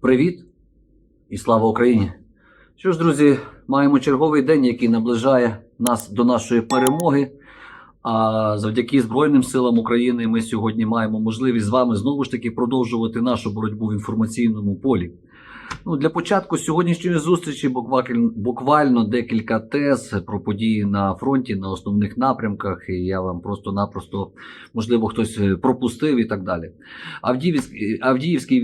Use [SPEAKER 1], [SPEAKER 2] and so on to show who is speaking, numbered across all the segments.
[SPEAKER 1] Привіт і слава Україні! Що ж, друзі, маємо черговий день, який наближає нас до нашої перемоги. А завдяки Збройним силам України ми сьогодні маємо можливість з вами знову ж таки продовжувати нашу боротьбу в інформаційному полі. Ну, для початку сьогоднішньої зустрічі буквально, декілька тез про події на фронті, на основних напрямках, і я вам просто-напросто, можливо, хтось пропустив і так далі. Авдіївський, Авдіївський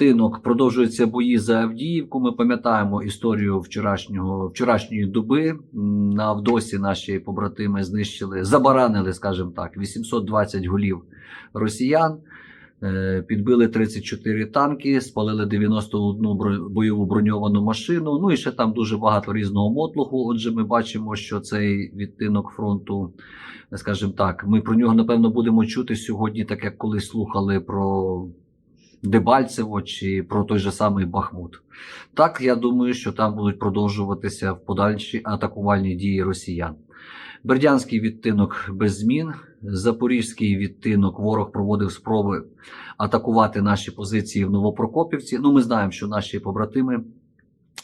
[SPEAKER 1] відтинок продовжуються бої за Авдіївку. Ми пам'ятаємо історію вчорашнього, вчорашньої доби. На Авдосі наші побратими знищили, забаранили, скажімо так, 820 голів росіян. Е, Підбили 34 танки, спалили 91 бро- бойову броньовану машину. Ну і ще там дуже багато різного мотлуху. Отже, ми бачимо, що цей відтинок фронту, скажімо так, ми про нього напевно будемо чути сьогодні, так як колись слухали про Дебальцево чи про той же самий Бахмут. Так, я думаю, що там будуть продовжуватися в подальші атакувальні дії росіян. Бердянський відтинок без змін. Запорізький відтинок ворог проводив спроби атакувати наші позиції в Новопрокопівці. Ну, ми знаємо, що наші побратими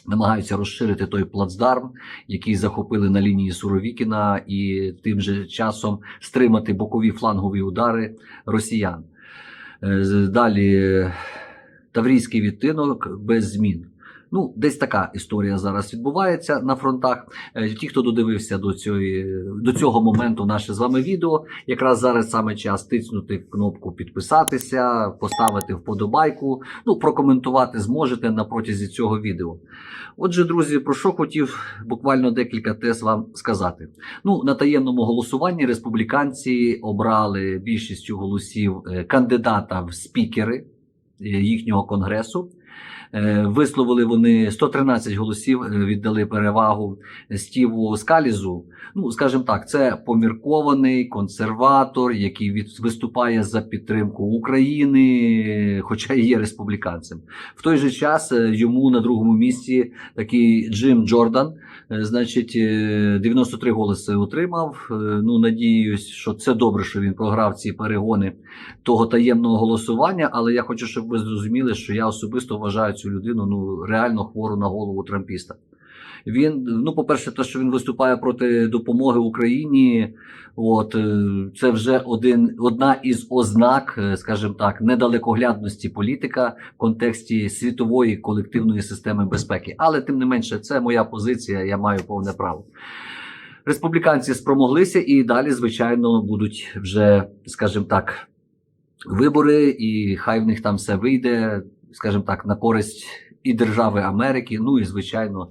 [SPEAKER 1] намагаються розширити той плацдарм, який захопили на лінії Суровікіна, і тим же часом стримати бокові флангові удари росіян. Е, Далі е, Таврійський відтинок без змін. Ну, десь така історія зараз відбувається на фронтах. Е, Ті, хто додивився до, цієї, до цього моменту наше з вами відео, якраз зараз саме час тиснути кнопку підписатися, поставити вподобайку, ну, прокоментувати зможете на протязі цього відео. Отже, друзі, про що хотів буквально декілька тез вам сказати. Ну, на таємному голосуванні республіканці обрали більшістю голосів е, кандидата в спікери е, їхнього конгресу. Е, Висловили вони 113 голосів, е, віддали перевагу Стіву Скалізу. Ну, скажімо так, це поміркований консерватор, який від, виступає за підтримку України, хоча і є республіканцем. В той же час е, йому на другому місці такий Джим Джордан. Значить, е, 93 голоси отримав. Ну, надіюсь, що це добре, що він програв ці перегони того таємного голосування. Але я хочу, щоб ви зрозуміли, що я особисто вважаю цю людину ну реально хвору на голову трампіста. Він, ну, по-перше, те, що він виступає проти допомоги Україні, от е, це вже один, одна із ознак, е, скажімо так, недалекоглядності політика в контексті світової колективної системи безпеки. Але тим не менше, це моя позиція, я маю повне право. Республіканці спромоглися і далі, звичайно, будуть вже, скажімо так, вибори, і хай в них там все вийде, скажімо так, на користь і держави Америки. Ну і звичайно,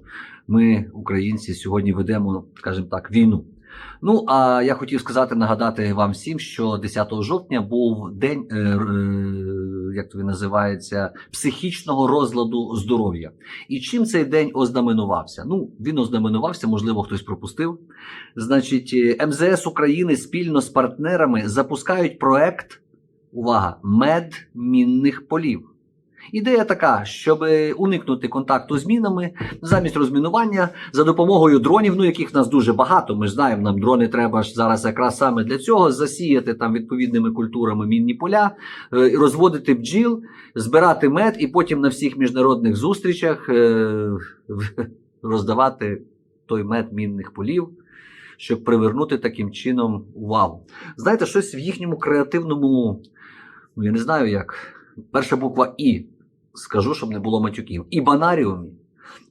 [SPEAKER 1] ми, українці, сьогодні ведемо, скажімо так, війну. Ну а я хотів сказати, нагадати вам всім, що 10 жовтня був день, е, е, як то він називається, психічного розладу здоров'я. І чим цей день ознаменувався? Ну, він ознаменувався, можливо, хтось пропустив. Значить, е, МЗС України спільно з партнерами запускають проект. Увага! Мед мінних полів. Ідея така, щоб уникнути контакту з мінами замість розмінування за допомогою дронів, ну яких в нас дуже багато. Ми ж знаємо, нам дрони треба ж зараз якраз саме для цього засіяти там відповідними культурами мінні поля, е, розводити бджіл, збирати мед і потім на всіх міжнародних зустрічах е, роздавати той мед мінних полів. Щоб привернути таким чином увагу. Знаєте, щось в їхньому креативному, ну я не знаю як, перша буква І, скажу, щоб не було матюків. І банаріумі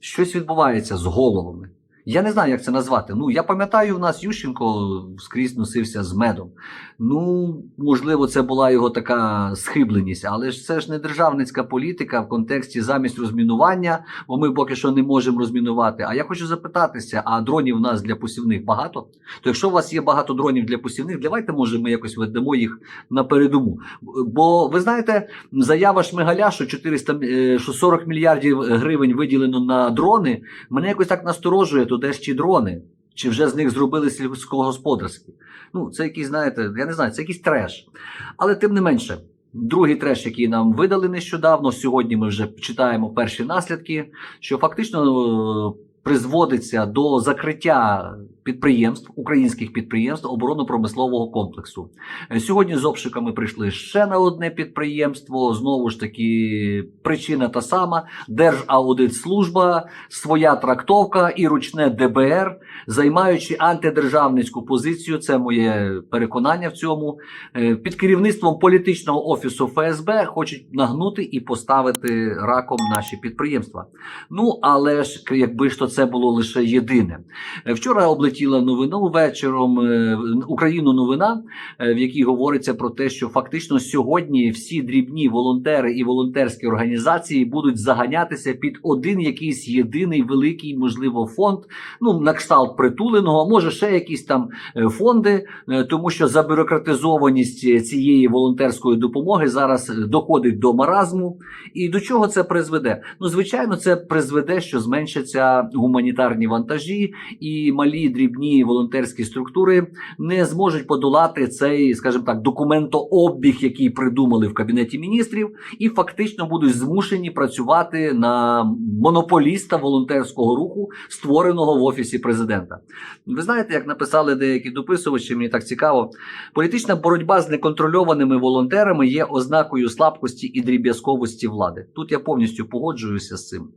[SPEAKER 1] щось відбувається з головами. Я не знаю, як це назвати. Ну, я пам'ятаю, у нас Ющенко скрізь носився з медом. Ну, можливо, це була його така схибленість, але ж це ж не державницька політика в контексті замість розмінування, бо ми поки що не можемо розмінувати. А я хочу запитатися: а дронів у нас для посівних багато? То якщо у вас є багато дронів для посівних, давайте, може, ми якось ведемо їх на передуму. Бо ви знаєте, заява Шмигаля, що 400, е, що 40 мільярдів гривень виділено на дрони, мене якось так насторожує, то де дрони? Чи вже з них зробили сільськогосподарські? Ну, це якийсь, знаєте, я не знаю, це якийсь треш. Але тим не менше, другий треш, який нам видали нещодавно, сьогодні ми вже читаємо перші наслідки, що фактично е, призводиться до закриття підприємств, українських підприємств оборонно-промислового комплексу. Е, Сьогодні з обшуками прийшли ще на одне підприємство. Знову ж таки, причина та сама: Держаудитслужба, своя трактовка і ручне ДБР, займаючи антидержавницьку позицію. Це моє переконання в цьому. е, Під керівництвом політичного офісу ФСБ хочуть нагнути і поставити раком наші підприємства. Ну але ж якби ж то це було лише єдине. Е, Вчора облетіла новину вечором е, Україну новина, е, в якій говориться про те, що фактично сьогодні всі дрібні волонтери і волонтерські організації будуть заганятися під один якийсь єдиний великий, можливо, фонд. Ну на кшталт притуленого, може ще якісь там фонди, тому що забюрократизованість цієї волонтерської допомоги зараз доходить до маразму. І до чого це призведе? Ну, звичайно, це призведе, що зменшаться гуманітарні вантажі, і малі дрібні волонтерські структури не зможуть подолати цей, скажімо так, документообіг, який придумали в кабінеті міністрів, і фактично будуть змушені працювати на монополіста волонтерського руху, створеного в офісі президента. Ви знаєте, як написали деякі дописувачі, мені так цікаво. Політична боротьба з неконтрольованими волонтерами є ознакою слабкості і дріб'язковості влади. Тут я повністю погоджуюся з цим.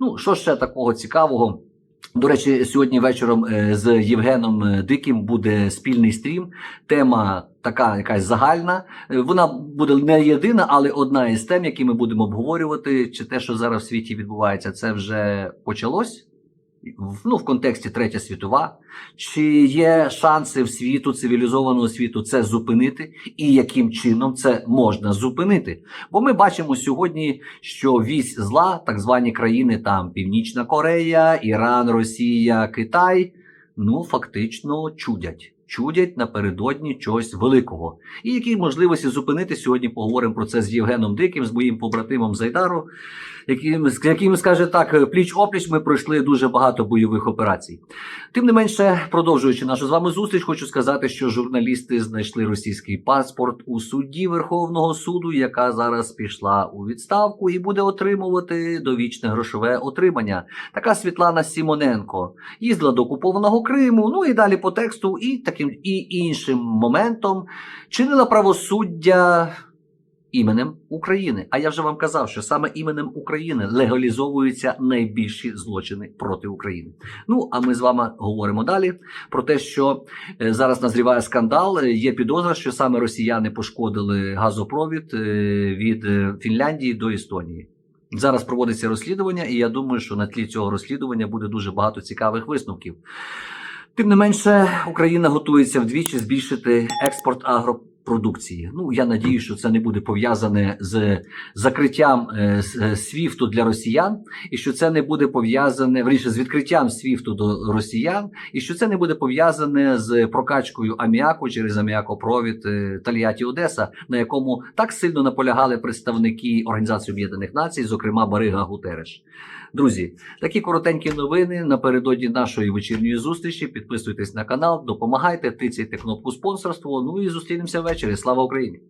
[SPEAKER 1] Ну, що ще такого цікавого? До речі, сьогодні вечором е, з Євгеном е, Диким буде спільний стрім. Тема така якась загальна. Е, Вона буде не єдина, але одна із тем, які ми будемо обговорювати. Чи те, що зараз в світі відбувається, це вже почалось? Ну, в контексті Третя світова, чи є шанси в світу, цивілізованого світу це зупинити, і яким чином це можна зупинити? Бо ми бачимо сьогодні, що вісь зла, так звані країни, там Північна Корея, Іран, Росія, Китай, ну фактично чудять. Чудять напередодні чогось великого. І які можливості зупинити сьогодні поговоримо про це з Євгеном Диким, з моїм побратимом Зайдару, яким, яким скаже так, пліч опліч ми пройшли дуже багато бойових операцій. Тим не менше, продовжуючи нашу з вами зустріч, хочу сказати, що журналісти знайшли російський паспорт у судді Верховного суду, яка зараз пішла у відставку і буде отримувати довічне грошове отримання. Така Світлана Сімоненко їздила до окупованого Криму. Ну і далі по тексту, і таким і іншим моментом чинила правосуддя. Іменем України. А я вже вам казав, що саме іменем України легалізовуються найбільші злочини проти України. Ну а ми з вами говоримо далі про те, що е, зараз назріває скандал. Е, Є підозра, що саме росіяни пошкодили газопровід е, від Фінляндії до Естонії. Зараз проводиться розслідування, і я думаю, що на тлі цього розслідування буде дуже багато цікавих висновків. Тим не менше, Україна готується вдвічі збільшити експорт агропродукції. Ну я надію, що це не буде пов'язане з закриттям е, е, свіфту для росіян, і що це не буде пов'язане вріше з відкриттям свіфту до росіян, і що це не буде пов'язане з прокачкою аміаку через аміакопровід е, Тольятті Одеса, на якому так сильно наполягали представники Організації Об'єднаних Націй, зокрема Барига Гутереш. Друзі, такі коротенькі новини напередодні нашої вечірньої зустрічі. Підписуйтесь на канал, допомагайте, тицяйте кнопку спонсорство. Ну і зустрінемося ввечері. Слава Україні!